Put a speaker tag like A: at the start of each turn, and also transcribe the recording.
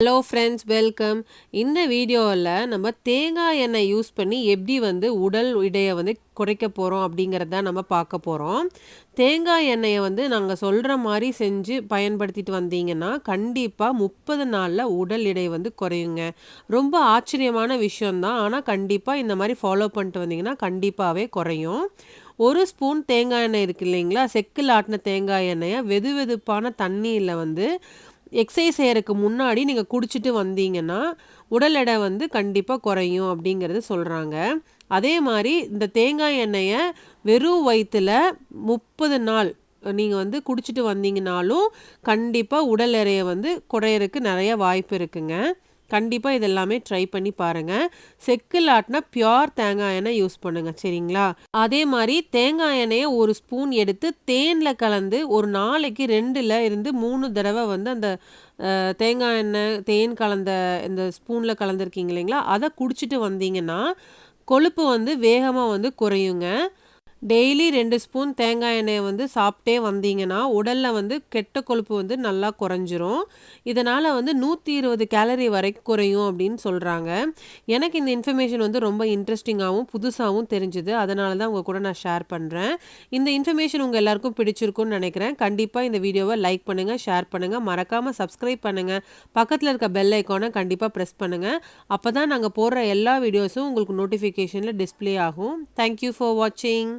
A: Hello friends welcome இந்த வீடியோவில் நம்ம தேங்காய் எண்ணெய் யூஸ் பண்ணி எப்படி வந்து உடல் இடையை வந்து குறைக்க போகிறோம் அப்படிங்கிறத நம்ம பார்க்க போகிறோம் தேங்காய் எண்ணெயை வந்து நாங்கள் சொல்கிற மாதிரி செஞ்சு பயன்படுத்திட்டு வந்தீங்கன்னா கண்டிப்பாக முப்பது நாளில் உடல் எடை வந்து குறையுங்க. ரொம்ப ஆச்சரியமான விஷயந்தான் ஆனால் கண்டிப்பாக இந்த மாதிரி ஃபாலோ பண்ணிட்டு வந்தீங்கன்னா கண்டிப்பாகவே குறையும். ஒரு ஸ்பூன் தேங்காய் எண்ணெய் இருக்குது இல்லைங்களா? செக்கில் ஆட்டின தேங்காய் எண்ணெயை வெது வெதுப்பான தண்ணியில் வந்து எக்ஸசைஸ் செய்கிறதுக்கு முன்னாடி நீங்கள் குடிச்சிட்டு வந்தீங்கன்னா உடல் எடை வந்து கண்டிப்பாக குறையும் அப்படிங்கிறது சொல்கிறாங்க அதே மாதிரி இந்த தேங்காய் எண்ணெயை வெறும் வயிற்றில் முப்பது நாள் நீங்கள் வந்து குடிச்சிட்டு வந்தீங்கனாலும் கண்டிப்பாக உடல் எடையை வந்து குறையறதுக்கு நிறைய வாய்ப்பு இருக்குங்க. கண்டிப்பாக இதெல்லாமே ட்ரை பண்ணி பாருங்கள் செக்கில் ஆட்டினா பியோர் தேங்காய் எண்ணெய் யூஸ் பண்ணுங்கள் சரிங்களா? அதே மாதிரி தேங்காய் எண்ணெயை ஒரு ஸ்பூன் எடுத்து தேனில் கலந்து ஒரு நாளைக்கு ரெண்டில் இருந்து மூணு தடவை வந்து அந்த தேங்காய் எண்ணெய் தேன் கலந்த இந்த ஸ்பூனில் கலந்துருக்கீங்க இல்லைங்களா? அதை குடிச்சிட்டு வந்தீங்கன்னா கொழுப்பு வந்து வேகமாக வந்து குறையுங்க. டெய்லி ரெண்டு ஸ்பூன் தேங்காய் எண்ணெயை வந்து சாப்பிட்டே வந்தீங்கன்னா உடலில் வந்து கெட்ட கொழுப்பு வந்து நல்லா குறைஞ்சிரும். இதனால் வந்து நூற்றி இருபது கேலரி வரைக்கும் குறையும் அப்படின்னு சொல்கிறாங்க எனக்கு இந்த இன்ஃபர்மேஷன் வந்து ரொம்ப இன்ட்ரெஸ்டிங்காகவும் புதுசாகவும் தெரிஞ்சுது. அதனால தான் உங்கள் கூட நான் ஷேர் பண்ணுறேன் இந்த இன்ஃபர்மேஷன் உங்கள் எல்லாருக்கும் பிடிச்சிருக்குன்னு நினைக்கிறேன். கண்டிப்பாக இந்த வீடியோவை லைக் பண்ணுங்கள் ஷேர் பண்ணுங்கள் மறக்காமல் சப்ஸ்கிரைப் பண்ணுங்கள் பக்கத்தில் இருக்க பெல் ஐக்கானை கண்டிப்பாக ப்ரெஸ் பண்ணுங்கள் அப்போ தான் நாங்கள் போடுற எல்லா வீடியோஸும் உங்களுக்கு நோட்டிஃபிகேஷனில் டிஸ்பிளே ஆகும். தேங்க்யூ ஃபார் வாட்சிங்